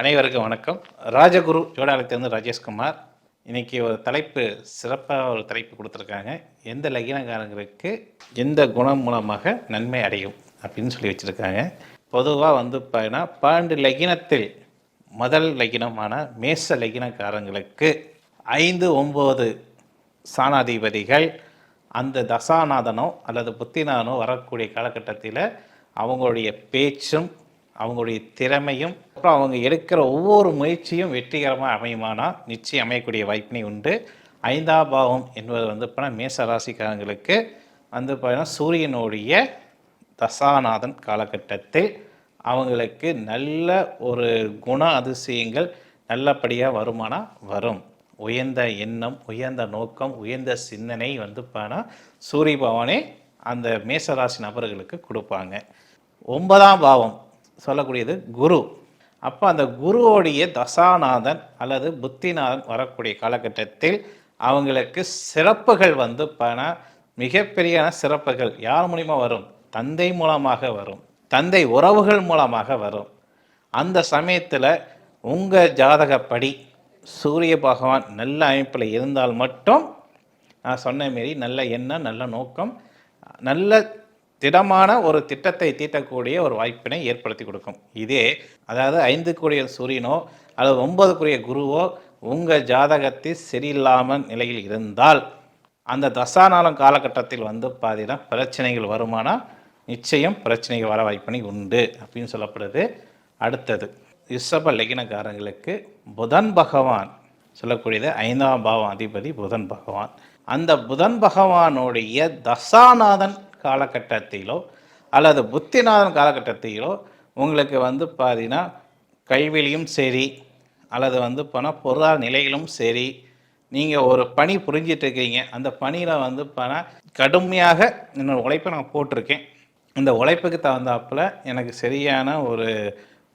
அனைவருக்கும் வணக்கம். ராஜகுரு ஜோடாலத்திலேருந்து ராஜேஷ்குமார். இன்றைக்கி ஒரு தலைப்பு சிறப்பாக ஒரு தலைப்பு கொடுத்துருக்காங்க. எந்த லகினக்காரங்களுக்கு எந்த குணம் மூலமாக நன்மை அடையும் அப்படின்னு சொல்லி வச்சுருக்காங்க. பொதுவாக வந்து பார்த்தீங்கன்னா பன்னெண்டு லகினத்தில் முதல் லகினமான மேச லகினக்காரங்களுக்கு ஐந்து ஒம்பது சாணாதிபதிகள் அந்த தசாநாதனோ அல்லது புத்திநாதனோ வரக்கூடிய காலகட்டத்தில் அவங்களுடைய பேச்சும் அவங்களுடைய திறமையும் அப்புறம் அவங்க எடுக்கிற ஒவ்வொரு முயற்சியும் வெற்றிகரமாக அமையுமானா நிச்சயம் அமையக்கூடிய வாய்ப்பினை உண்டு. ஐந்தாம் பாவம் என்பது வந்து இப்போ மேச ராசிக்காரங்களுக்கு வந்து பார்த்தீங்கன்னா சூரியனுடைய தசாநாதன் காலகட்டத்தில் அவங்களுக்கு நல்ல ஒரு குண அதிசயங்கள் நல்லபடியாக வருமானா வரும். உயர்ந்த எண்ணம் உயர்ந்த நோக்கம் உயர்ந்த சிந்தனை வந்து பார்த்தா சூரிய பவனே அந்த மேசராசி நபர்களுக்கு கொடுப்பாங்க. ஒன்பதாம் பாவம் சொல்லக்கூடியது குரு. அப்போ அந்த குருவோடைய தசாநாதன் அல்லது புத்திநாதன் வரக்கூடிய காலகட்டத்தில் அவங்களுக்கு சிறப்புகள் வந்து பண மிகப்பெரியான சிறப்புகள் யார் மூலிமா வரும்? தந்தை மூலமாக வரும். தந்தை உறவுகள் மூலமாக வரும். அந்த சமயத்தில் உங்கள் ஜாதகப்படி சூரிய பகவான் நல்ல அமைப்பில் இருந்தால் மட்டும் நான் சொன்ன மாரி நல்ல எண்ணம் நல்ல நோக்கம் நல்ல திடமான ஒரு திட்டத்தை தீட்டக்கூடிய ஒரு வாய்ப்பினை ஏற்படுத்தி கொடுக்கும். இதே அதாவது ஐந்துக்குரிய சூரியனோ அல்லது ஒன்பதுக்குரிய குருவோ உங்கள் ஜாதகத்தில் சரியில்லாமல் நிலையில் இருந்தால் அந்த தசாநாளம் காலகட்டத்தில் வந்து பார்த்தீங்கன்னா பிரச்சனைகள் வருமானால் நிச்சயம் பிரச்சனைகள் வர வாய்ப்பினை உண்டு அப்படின்னு சொல்லப்படுது. அடுத்தது ரிஷப லகினக்காரங்களுக்கு புதன் பகவான் சொல்லக்கூடியது ஐந்தாம் பாவம் அதிபதி புதன் பகவான். அந்த புதன் பகவானுடைய தசாநாதன் காலகட்டத்திலோ அல்லது புத்திநாதன் காலகட்டத்திலோ உங்களுக்கு வந்து பார்த்தீங்கன்னா கைவெளியும் சரி அல்லது வந்து பணம் பொருளாதார நிலையிலும் சரி நீங்கள் ஒரு பணி புரிஞ்சிட்டு இருக்கீங்க. அந்த பணியில் வந்து பணம் கடுமையாக என்னோடய உழைப்பை நான் போட்டிருக்கேன். இந்த உழைப்புக்கு தகுந்தாப்பில் எனக்கு சரியான ஒரு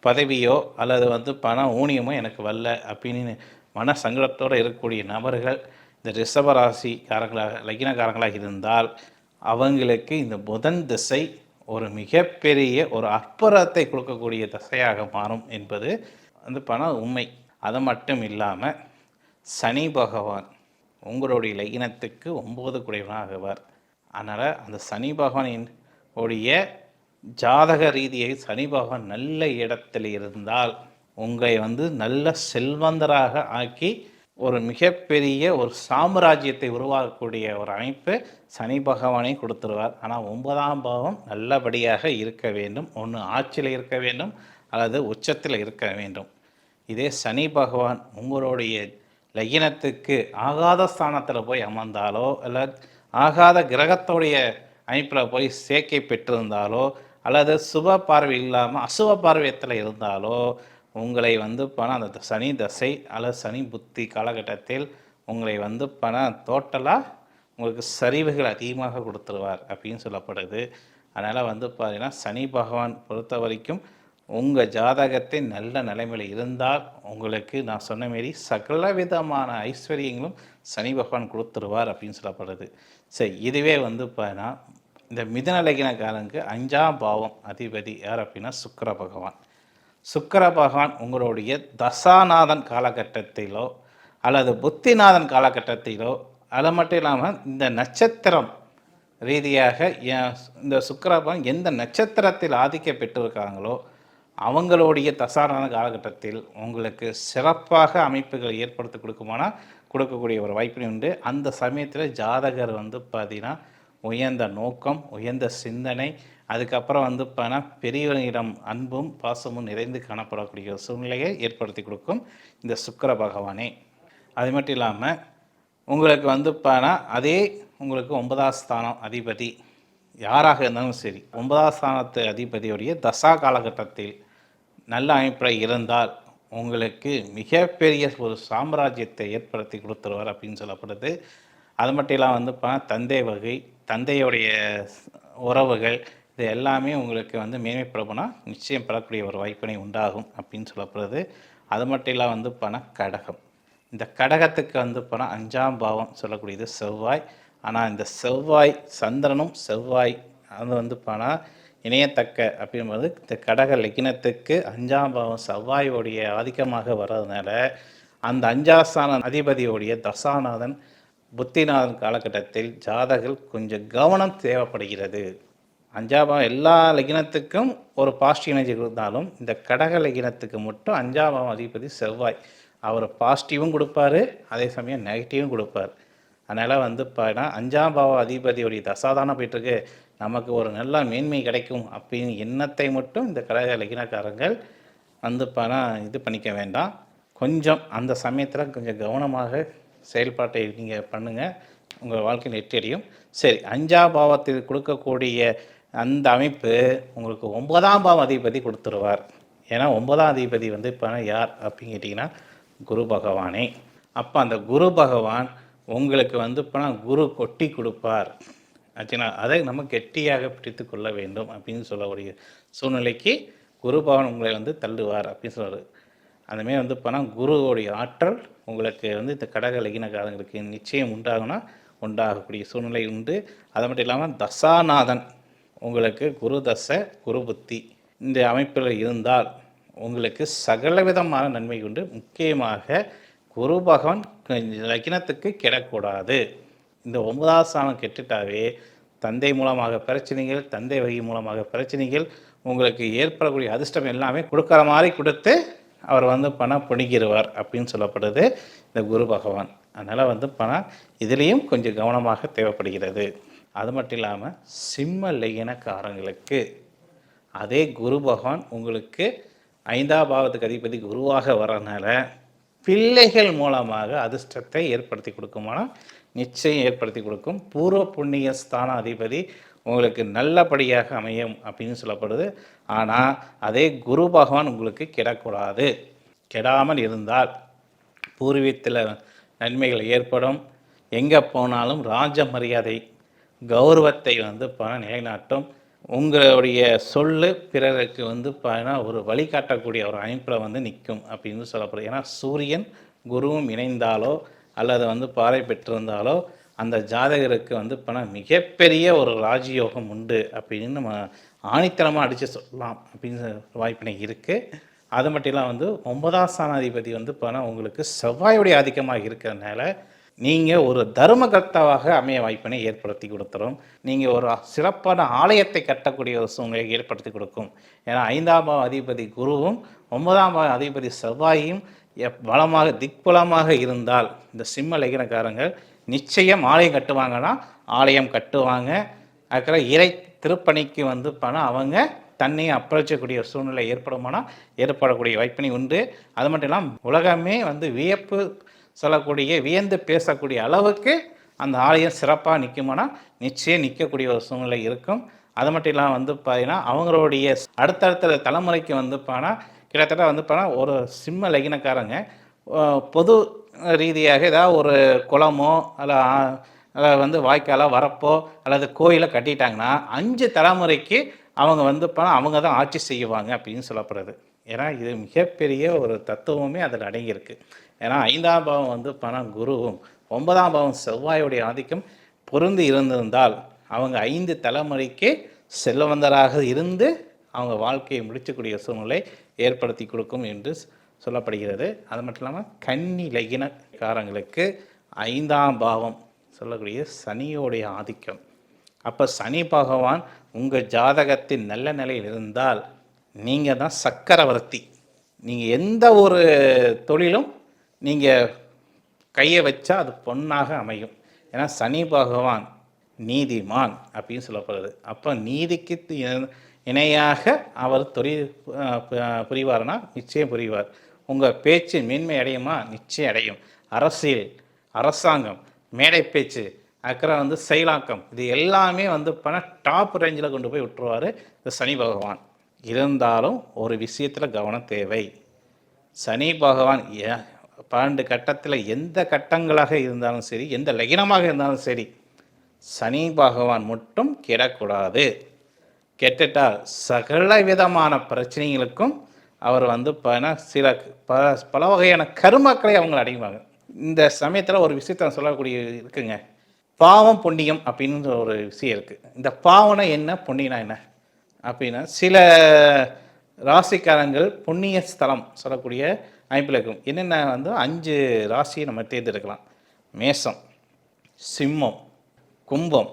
பதவியோ அல்லது வந்து பண ஊனியமோ எனக்கு வரல அப்படின்னு மன சங்கடத்தோடு இருக்கக்கூடிய நபர்கள் இந்த ரிஷபராசிக்காரங்களாக லக்கினக்காரங்களாக இருந்தால் அவங்களுக்கு இந்த புதன் திசை ஒரு மிகப்பெரிய ஒரு அற்புதத்தை கொடுக்கக்கூடிய திசையாக மாறும் என்பது வந்து பணம் உண்மை. அது மட்டும் இல்லாமல் சனி பகவான் உங்களுடைய லகினத்துக்கு ஒம்பது குடைவனாகுவார் அதனால் அந்த சனி பகவானின் உடைய ஜாதக ரீதியை சனி பகவான் நல்ல இடத்தில் இருந்தால் உங்களை வந்து நல்ல செல்வந்தராக ஆக்கி ஒரு மிகப்பெரிய ஒரு சாம்ராஜ்யத்தை உருவாக்கக்கூடிய ஒரு அமைப்பு சனி பகவானை கொடுத்துருவார். ஆனால் ஒன்பதாம் பாவம் நல்லபடியாக இருக்க வேண்டும். ஒன்று ஆட்சியில் இருக்க வேண்டும். அல்லது உச்சத்தில் இருக்க வேண்டும். இதே சனி பகவான் உங்களுடைய லகினத்துக்கு ஆகாத ஸ்தானத்தில் போய் அமர்ந்தாலோ இல்லை ஆகாத கிரகத்துடைய அமைப்பில் போய் சேர்க்கை பெற்றிருந்தாலோ அல்லது சுப பார்வை இல்லாமல் அசுப பார்வையத்தில் இருந்தாலோ உங்களை வந்து பணம் அந்த சனி தசை அல்லது சனி புத்தி காலகட்டத்தில் உங்களை வந்து பணம் டோட்டலாக உங்களுக்கு சரிவுகள் அதிகமாக கொடுத்துருவார் அப்படின்னு சொல்லப்படுது. அதனால் வந்து பார்த்தீங்கன்னா சனி பகவான் பொறுத்த வரைக்கும் உங்கள் ஜாதகத்தை நல்ல நிலைமையில் இருந்தால் உங்களுக்கு நான் சொன்ன மாரி சகல விதமான ஐஸ்வர்யங்களும் சனி பகவான் கொடுத்துருவார் அப்படின்னு சொல்லப்படுது. சரி இதுவே வந்து பார்த்தீங்கன்னா இந்த மிதநலகின காலங்கு அஞ்சாம் பாவம் அதிபதி யார் அப்படின்னா சுக்கர பகவான். சுக்கர பகவான் உங்களுடைய தசாநாதன் காலகட்டத்திலோ அல்லது புத்திநாதன் காலகட்டத்திலோ அது மட்டும் இல்லாமல் இந்த நட்சத்திரம் ரீதியாக இந்த சுக்கர பகவான் எந்த நட்சத்திரத்தில் ஆதிக்க பெற்றிருக்காங்களோ அவங்களுடைய தசாநாதன் காலகட்டத்தில் உங்களுக்கு சிறப்பாக அமைப்புகள் ஏற்படுத்தி கொடுக்குமானால் கொடுக்கக்கூடிய ஒரு வாய்ப்பினை உண்டு. அந்த சமயத்தில் ஜாதகர் வந்து பார்த்தீங்கன்னா உயர்ந்த நோக்கம் உயர்ந்த சிந்தனை அதுக்கப்புறம் வந்து பார்த்தா பெரியவர்களிடம் அன்பும் பாசமும் நிறைந்து காணப்படக்கூடிய ஒரு சூழ்நிலையை ஏற்படுத்தி கொடுக்கும் இந்த சுக்கர பகவானே. அது மட்டும் இல்லாமல் உங்களுக்கு வந்து பார்த்தா அதே உங்களுக்கு ஒன்பதாம் ஸ்தானம் அதிபதி யாராக இருந்தாலும் சரி ஒன்பதாம் ஸ்தானத்து அதிபதியுடைய தசா காலகட்டத்தில் நல்ல அமைப்பில் இருந்தால் உங்களுக்கு மிகப்பெரிய ஒரு சாம்ராஜ்யத்தை ஏற்படுத்தி கொடுத்துருவார் அப்படின்னு சொல்லப்படுது. அது மட்டும் இல்லாமல் வந்து தந்தை வகை தந்தையுடைய உறவுகள் இது எல்லாமே உங்களுக்கு வந்து மேன்மைப்படப்புனா நிச்சயம் பெறக்கூடிய ஒரு வாய்ப்பினை உண்டாகும் அப்படின்னு சொல்லப்படுறது. அது மட்டும் இல்லாமல் வந்து பணம் கடகம். இந்த கடகத்துக்கு வந்து பணம் அஞ்சாம் பாவம் சொல்லக்கூடியது செவ்வாய். ஆனால் இந்த செவ்வாய் சந்திரனும் செவ்வாய் அது வந்து பணம் இணையத்தக்க அப்படிங்கும்போது இந்த கடக லக்கினத்துக்கு அஞ்சாம் பாவம் செவ்வாயோடைய ஆதிக்கமாக வர்றதுனால அந்த அஞ்சாஸ்தான அதிபதியோடைய தசாநாதன் புத்திநாதன் காலகட்டத்தில் ஜாதகர்கள் கொஞ்சம் கவனம் தேவைப்படுகிறது. அஞ்சாபாவம் எல்லா லக்னத்துக்கும் ஒரு பாசிட்டிவ் எனர்ஜி இருந்தாலும் இந்த கடக லக்னத்துக்கு மட்டும் அஞ்சாபாவம் அதிபதி செவ்வாய். அவர் பாசிட்டிவும் கொடுப்பாரு அதே சமயம் நெகட்டிவும் கொடுப்பார். அதனால் வந்து பார்த்தா அஞ்சாம் பாவ அதிபதியுடைய தசாதானம் போயிட்டுருக்கு. நமக்கு ஒரு நல்ல மேன்மை கிடைக்கும் அப்படின்னு எண்ணத்தை மட்டும் இந்த கடக லக்னக்காரங்கள் வந்து பார்த்தா இது பண்ணிக்க வேண்டாம். கொஞ்சம் அந்த சமயத்தில் கொஞ்சம் கவனமாக செயல்பாட்டை நீங்கள் பண்ணுங்கள் உங்கள் வாழ்க்கையில் நெற்றியடையும். சரி அஞ்சாம் பாவத்தில் கொடுக்கக்கூடிய அந்த அமைப்பு உங்களுக்கு ஒன்பதாம் பாவம் அதிபதி கொடுத்துருவார். ஏன்னா ஒன்பதாம் அதிபதி வந்து இப்போ யார் அப்படின்னு கேட்டிங்கன்னா குரு பகவானே. அப்போ அந்த குரு பகவான் உங்களுக்கு வந்து இப்போ குரு கொட்டி கொடுப்பார். ஆச்சுங்களா அதை நம்ம கெட்டியாக பிடித்து கொள்ள வேண்டும் அப்படின்னு சொல்லக்கூடிய சூழ்நிலைக்கு குரு பகவான் உங்களை வந்து தள்ளுவார் அப்படின்னு சொல்கிறார் அதுமாரி வந்து போனால் குருவோடைய ஆற்றல் உங்களுக்கு வந்து இந்த கடக லகினக்காரங்களுக்கு நிச்சயம் உண்டாகுனா உண்டாகக்கூடிய சூழ்நிலை உண்டு. அது மட்டும் இல்லாமல் தசாநாதன் உங்களுக்கு குரு தசை குரு புத்தி இந்த அமைப்பில் இருந்தால் உங்களுக்கு சகலவிதமான நன்மை உண்டு. முக்கியமாக குரு பகவான் லக்கினத்துக்கு கிடக்கூடாது. இந்த ஒன்பதாம் ஸ்தானம் கெட்டுட்டாவே தந்தை மூலமாக பிரச்சனைகள் தந்தை வகை மூலமாக பிரச்சனைகள் உங்களுக்கு ஏற்படக்கூடிய அதிர்ஷ்டம் எல்லாமே கொடுக்குற மாதிரி கொடுத்து அவர் வந்து பணம் பிடிக்கிடுவார் அப்படின்னு சொல்லப்படுது இந்த குரு பகவான். அதனால் வந்து பணம் இதுலேயும் கொஞ்சம் கவனமாக தேவைப்படுகிறது. அது மட்டும் இல்லாமல் சிம்ம லயனக்காரங்களுக்கு அதே குரு பகவான் உங்களுக்கு ஐந்தாம் பாவத்துக்கு அதிபதி குருவாக வரனால பிள்ளைகள் மூலமாக அதிர்ஷ்டத்தை ஏற்படுத்தி கொடுக்குமானால் நிச்சயம் ஏற்படுத்தி கொடுக்கும். பூர்வ புண்ணிய ஸ்தான அதிபதி உங்களுக்கு நல்லபடியாக அமையும் அப்படின்னு சொல்லப்படுது. ஆனால் அதே குரு பகவான் உங்களுக்கு கிடக்கூடாது. கெடாமல் இருந்தால் பூர்வீகத்தில் நன்மைகள் ஏற்படும். எங்கே போனாலும் ராஜ மரியாதை கௌரவத்தை வந்து பண நிலைநாட்டும். உங்களுடைய சொல்லு பிறருக்கு வந்து பார்த்தீங்கன்னா ஒரு வழிகாட்டக்கூடிய ஒரு அமைப்பில் வந்து நிற்கும் அப்படின்னு சொல்லப்படுது. ஏன்னா சூரியன் குருவும் இணைந்தாலோ அல்லது வந்து பாறை பெற்றிருந்தாலோ அந்த ஜாதகருக்கு வந்து பணம் மிகப்பெரிய ஒரு ராஜயோகம் உண்டு அப்படின்னு நம்ம ஆணித்தனமாக அடித்து சொல்லலாம் அப்படின்னு வாய்ப்பினை இருக்குது அது மட்டும் இல்லாமல் வந்து ஒன்பதாம் ஸ்தானாதிபதி வந்து பணம் உங்களுக்கு செவ்வாயுடைய அதிகமாக இருக்கிறதுனால நீங்கள் ஒரு தர்மகர்த்தாவாக அமைய வாய்ப்பினை ஏற்படுத்தி கொடுத்துரும். நீங்கள் ஒரு சிறப்பான ஆலயத்தை கட்டக்கூடிய ஒரு சூழ்நிலையை ஏற்படுத்தி கொடுக்கும். ஏன்னா ஐந்தாம் அதிபதி குருவும் ஒன்பதாம் அதிபதி செவ்வாயும் எப் பலமாக திக்பலமாக இருந்தால் இந்த சிம்ம லகினக்காரங்கள் நிச்சயம் ஆலயம் கட்டுவாங்கன்னா ஆலயம் கட்டுவாங்க. அதுக்கப்புறம் இறை திருப்பணிக்கு வந்து பணம் அவங்க தண்ணியை அப்புறச்சக்கூடிய சூழ்நிலை ஏற்படுமானால் ஏற்படக்கூடிய வாய்ப்பினை உண்டு. அது மட்டும் இல்லாமல் உலகமே வந்து வியப்பு சொல்லக்கூடிய வியந்து பேசக்கூடிய அளவுக்கு அந்த ஆலயம் சிறப்பாக நிற்குமானால் நிச்சயம் நிற்கக்கூடிய ஒரு சூழ்நிலை இருக்கும். அது மட்டும் இல்லாமல் வந்து பார்த்தீங்கன்னா அவங்களுடைய அடுத்தடுத்த தலைமுறைக்கு வந்து பார்த்தா கிட்டத்தட்ட வந்து பார்த்தா ஒரு சிம்ம லகினக்காரங்க. பொது ரீதியாக ஏதாவது ஒரு குளமோ அல்ல வந்து வாய்க்காலோ வரப்போ அல்லது கோயிலை கட்டிட்டாங்கன்னா அஞ்சு தலைமுறைக்கு அவங்க வந்து பணம் அவங்க தான் ஆட்சி செய்வாங்க அப்படின்னு சொல்லப்படுறது ஏன்னா இது மிகப்பெரிய ஒரு தத்துவமே அதில் அடங்கியிருக்கு. ஏன்னா ஐந்தாம் பாவம் வந்து பணம் குருவும் ஒன்பதாம் பாவம் செவ்வாயுடைய ஆதிக்கம் பொருந்து இருந்திருந்தால் அவங்க ஐந்து தலைமுறைக்கு செல்வந்தராக இருந்து அவங்க வாழ்க்கையை முடிச்சக்கூடிய சூழ்நிலை ஏற்படுத்தி கொடுக்கும் என்று சொல்லப்படுகிறது. அது மட்டும் இல்லாமல் கன்னி லகினக்காரங்களுக்கு ஐந்தாம் பாவம் சொல்லக்கூடிய சனியோடைய ஆதிக்கம். அப்போ சனி பகவான் உங்கள் ஜாதகத்தின் நல்ல நிலையில் இருந்தால் நீங்கள் தான் சக்கரவர்த்தி. நீங்கள் எந்த ஒரு தொழிலும் நீங்கள் கையை வச்சா அது பொன்னாக அமையும். ஏன்னா சனி பகவான் நீதிமான் அப்படின்னு சொல்லப்படுது. அப்போ நீதிக்கு இணையாக அவர் தொழில் புரிவார்னா நிச்சயம் புரிவார். உங்கள் பேச்சு மேன்மை அடையுமா? நிச்சயம் அடையும். அரசியல் அரசாங்கம் மேடை பேச்சு அப்புறம் வந்து செயலாக்கம் இது எல்லாமே வந்து பண்ண டாப் ரேஞ்சில் கொண்டு போய் விட்டுருவார் இந்த சனி பகவான். இருந்தாலும் ஒரு விஷயத்தில் கவனம் தேவை. சனி பகவான் ஏ பன்னெண்டு கட்டத்தில் எந்த கட்டங்களாக இருந்தாலும் சரி எந்த லகினமாக இருந்தாலும் சரி சனி பகவான் மட்டும் கெடக்கூடாது. கெட்டுட்டால் சகல விதமான பிரச்சனைகளுக்கும் அவர் வந்து பன சில பல பல வகையான கருமாக்களை அவங்க அடைவாங்க. இந்த சமயத்தில் ஒரு விஷயத்த நான் சொல்லக்கூடிய இருக்குங்க. பாவம் புண்ணியம் அப்படின்ற ஒரு விஷயம் இருக்குது இந்த பாவனை என்ன புண்ணியனா என்ன? அப்படின்னா சில ராசிக்காரங்கள் புண்ணிய ஸ்தலம் சொல்லக்கூடிய அமைப்பில் இருக்கும். என்னென்ன வந்து அஞ்சு ராசியை நம்ம தேர்ந்தெடுக்கலாம். மேசம் சிம்மம் கும்பம்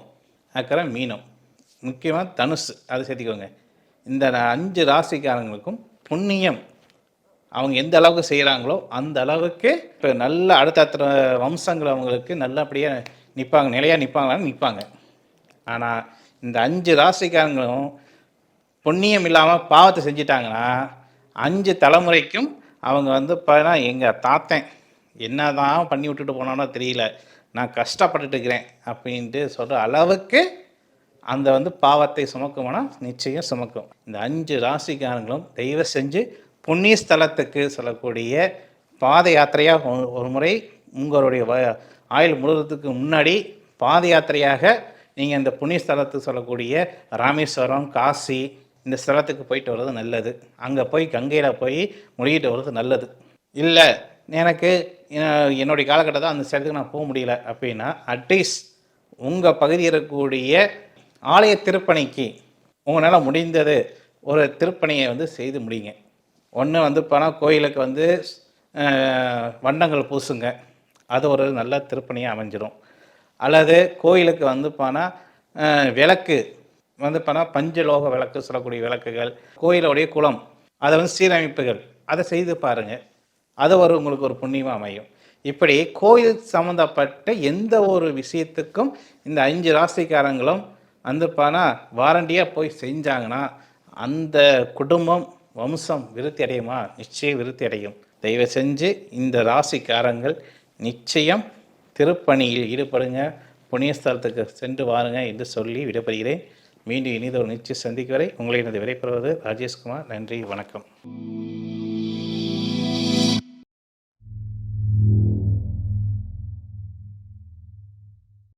அப்புறம் மீனம். முக்கியமாக தனுசு அதை சேர்த்திக்கோங்க. இந்த அஞ்சு ராசிக்காரங்களுக்கும் புண்ணியம். அவங்க எந்த அளவுக்கு செய்கிறாங்களோ அந்த அளவுக்கு இப்போ நல்ல அடுத்த வம்சங்கள் அவங்களுக்கு நல்லபடியாக நிற்பாங்க நிலையாக நிற்பாங்களான்னு நிற்பாங்க ஆனால் இந்த அஞ்சு ராசிக்காரங்களும் புண்ணியம் இல்லாமல் பாவத்தை செஞ்சிட்டாங்கன்னா அஞ்சு தலைமுறைக்கும் அவங்க வந்து பார்த்தா எங்கள் தாத்தன் என்ன தான் பண்ணி விட்டுட்டு போனானோ தெரியல. நான் கஷ்டப்பட்டுட்டு இருக்கிறேன் அப்படின்ட்டு சொல்கிற அளவுக்கு அந்த வந்து பாவத்தை சுமக்குமானா நிச்சயம் சுமக்கும். இந்த அஞ்சு ராசிக்காரங்களும் தெய்வ செஞ்சு புண்ணிய ஸ்தலத்துக்கு சொல்லக்கூடிய பாத யாத்திரையாக ஒரு- முறை உங்களுடைய வ ஆயுள் முழுவதுக்கு முன்னாடி பாத யாத்திரையாக நீங்கள் இந்த புண்ணிய ஸ்தலத்துக்கு சொல்லக்கூடிய ராமேஸ்வரம் காசி இந்த ஸ்தலத்துக்கு போயிட்டு வர்றது நல்லது. அங்கே போய் கங்கையில் போய் முழுகிட்டு வர்றது நல்லது. இல்லை எனக்கு என்னுடைய காலகட்டத்தில் அந்த ஸ்தலத்துக்கு நான் போக முடியல அப்படின்னா அட்லீஸ்ட் உங்கள் பகுதியில் இருக்கக்கூடிய ஆலய திருப்பணிக்கு உங்களால் முடிந்தது ஒரு திருப்பணியை வந்து செய்து முடியுங்க. ஒன்று வந்து பணம் கோயிலுக்கு வந்து வண்ணங்கள் பூசுங்க. அது ஒரு நல்ல திருப்பணியாக அமைஞ்சிடும். அல்லது கோயிலுக்கு வந்து போனால் விளக்கு வந்து போனால் பஞ்சலோக விளக்கு சொல்லக்கூடிய விளக்குகள் கோயிலுடைய குளம் அதை வந்து சீரமைப்புகள் அதை செய்து பாருங்கள் அது ஒரு உங்களுக்கு ஒரு புண்ணியமாக அமையும். இப்படி கோயில் சம்மந்தப்பட்ட எந்த ஒரு விஷயத்துக்கும் இந்த அஞ்சு ராசிக்காரங்களும் வந்து பானா வாரண்டியாக போய் செஞ்சாங்கன்னா அந்த குடும்பம் வம்சம் விருத்தி அடையுமா? நிச்சயம் விருத்தி அடையும். தயவு செஞ்சு இந்த ராசிக்காரங்கள் நிச்சயம் திருப்பணியில் ஈடுபடுங்க. புண்ணியஸ்தலத்துக்கு சென்று வாருங்க என்று சொல்லி விடைபெறுகிறேன். மீண்டும் இனிதொரு நிச்சயம் சந்திக்கும் வரை உங்களை எனது விடைபெறுவது ராஜேஷ்குமார். நன்றி வணக்கம்.